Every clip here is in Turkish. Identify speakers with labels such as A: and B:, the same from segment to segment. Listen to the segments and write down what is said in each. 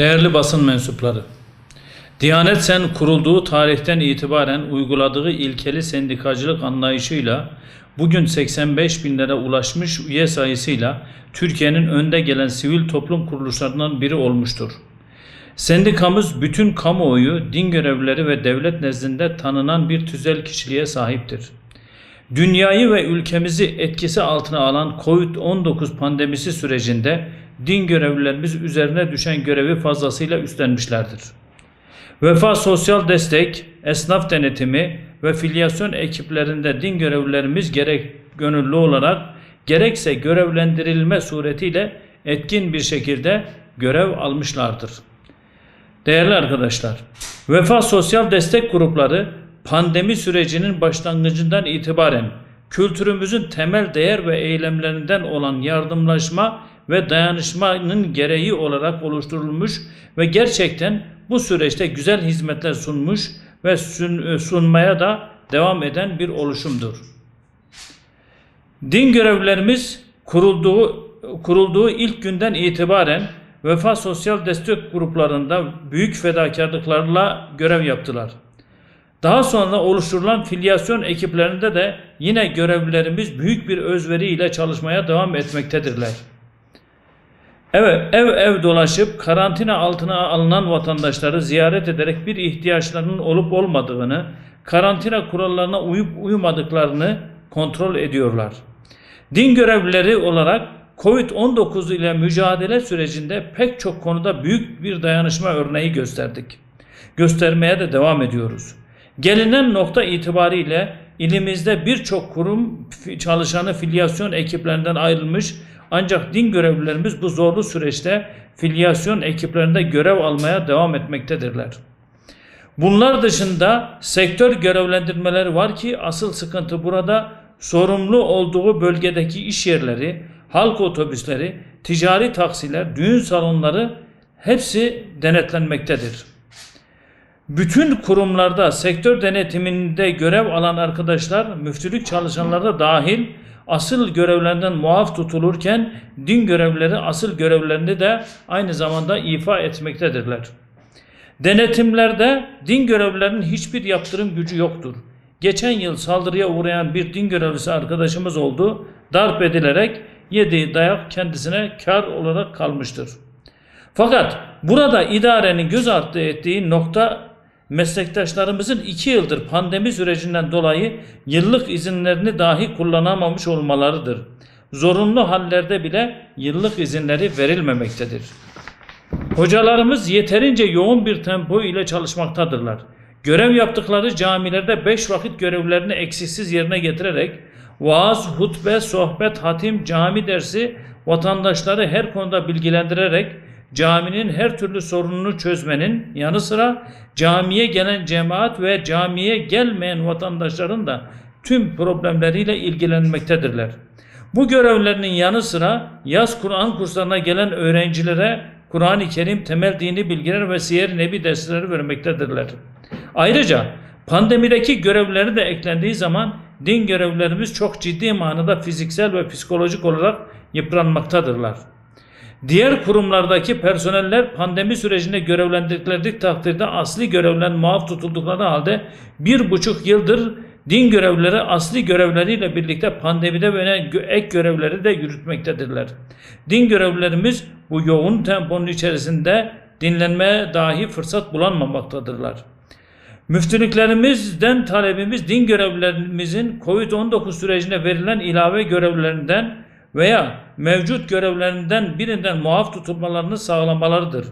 A: Değerli basın mensupları, Diyanet Sen kurulduğu tarihten itibaren uyguladığı ilkeli sendikacılık anlayışıyla bugün 85 binlere ulaşmış üye sayısıyla Türkiye'nin önde gelen sivil toplum kuruluşlarından biri olmuştur. Sendikamız bütün kamuoyu, din görevlileri ve devlet nezdinde tanınan bir tüzel kişiliğe sahiptir. Dünyayı ve ülkemizi etkisi altına alan COVID-19 pandemisi sürecinde din görevlilerimiz üzerine düşen görevi fazlasıyla üstlenmişlerdir. Vefa Sosyal Destek, Esnaf Denetimi ve Filyasyon ekiplerinde din görevlilerimiz gerek gönüllü olarak gerekse görevlendirilme suretiyle etkin bir şekilde görev almışlardır. Değerli arkadaşlar, Vefa Sosyal Destek Grupları pandemi sürecinin başlangıcından itibaren kültürümüzün temel değer ve eylemlerinden olan yardımlaşma ve dayanışmanın gereği olarak oluşturulmuş ve gerçekten bu süreçte güzel hizmetler sunmuş ve sun- sunmaya da devam eden bir oluşumdur. Din görevlilerimiz kurulduğu kurulduğu ilk günden itibaren Vefa Sosyal Destek gruplarında büyük fedakarlıklarla görev yaptılar. Daha sonra oluşturulan filyasyon ekiplerinde de yine görevlilerimiz büyük bir özveriyle çalışmaya devam etmektedirler. Evet, ev ev dolaşıp karantina altına alınan vatandaşları ziyaret ederek bir ihtiyaçlarının olup olmadığını, karantina kurallarına uyup uymadıklarını kontrol ediyorlar. Din görevlileri olarak Covid-19 ile mücadele sürecinde pek çok konuda büyük bir dayanışma örneği gösterdik. Göstermeye de devam ediyoruz. Gelinen nokta itibariyle ilimizde birçok kurum çalışanı filyasyon ekiplerinden ayrılmış ancak din görevlilerimiz bu zorlu süreçte filyasyon ekiplerinde görev almaya devam etmektedirler. Bunlar dışında sektör görevlendirmeleri var ki asıl sıkıntı burada sorumlu olduğu bölgedeki iş yerleri, halk otobüsleri, ticari taksiler, düğün salonları hepsi denetlenmektedir. Bütün kurumlarda sektör denetiminde görev alan arkadaşlar müftülük çalışanları da dahil asıl görevlerinden muaf tutulurken din görevlileri asıl görevlerini de aynı zamanda ifa etmektedirler. Denetimlerde din görevlilerinin hiçbir yaptırım gücü yoktur. Geçen yıl saldırıya uğrayan bir din görevlisi arkadaşımız oldu. Darp edilerek yediği dayak kendisine kar olarak kalmıştır. Fakat burada idarenin göz ardı ettiği nokta meslektaşlarımızın iki yıldır pandemi sürecinden dolayı yıllık izinlerini dahi kullanamamış olmalarıdır. Zorunlu hallerde bile yıllık izinleri verilmemektedir. Hocalarımız yeterince yoğun bir tempo ile çalışmaktadırlar. Görev yaptıkları camilerde beş vakit görevlerini eksiksiz yerine getirerek vaaz, hutbe, sohbet, hatim, cami dersi vatandaşları her konuda bilgilendirerek caminin her türlü sorununu çözmenin yanı sıra camiye gelen cemaat ve camiye gelmeyen vatandaşların da tüm problemleriyle ilgilenmektedirler. Bu görevlerinin yanı sıra yaz Kur'an kurslarına gelen öğrencilere Kur'an-ı Kerim temel dini bilgiler ve siyer nebi dersleri vermektedirler. Ayrıca pandemideki görevleri de eklendiği zaman din görevlerimiz çok ciddi manada fiziksel ve psikolojik olarak yıpranmaktadırlar. Diğer kurumlardaki personeller pandemi sürecinde görevlendirdikleri takdirde asli görevlen muaf tutuldukları halde bir buçuk yıldır din görevlileri asli görevleriyle birlikte pandemide ve ek görevleri de yürütmektedirler. Din görevlilerimiz bu yoğun temponun içerisinde dinlenmeye dahi fırsat bulanmamaktadırlar. Müftülüklerimizden talebimiz din görevlilerimizin COVID-19 sürecinde verilen ilave görevlerinden veya mevcut görevlerinden birinden muaf tutulmalarını sağlamalarıdır.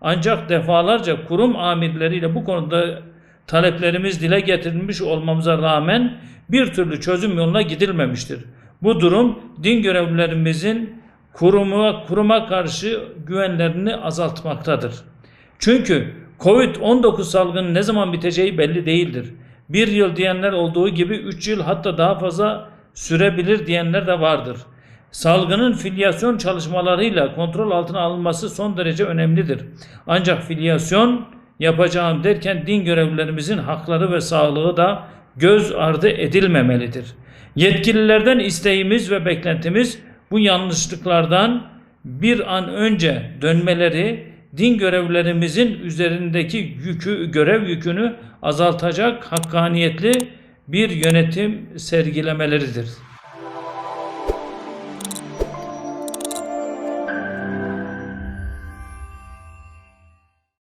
A: Ancak defalarca kurum amirleriyle bu konuda taleplerimiz dile getirilmiş olmamıza rağmen bir türlü çözüm yoluna gidilmemiştir. Bu durum din görevlilerimizin kuruma, kuruma karşı güvenlerini azaltmaktadır. Çünkü Covid-19 salgının ne zaman biteceği belli değildir. Bir yıl diyenler olduğu gibi 3 yıl hatta daha fazla sürebilir diyenler de vardır. Salgının filyasyon çalışmalarıyla kontrol altına alınması son derece önemlidir. Ancak filyasyon yapacağım derken din görevlilerimizin hakları ve sağlığı da göz ardı edilmemelidir. Yetkililerden isteğimiz ve beklentimiz bu yanlışlıklardan bir an önce dönmeleri, din görevlerimizin üzerindeki yükü, görev yükünü azaltacak hakkaniyetli bir yönetim sergilemeleridir.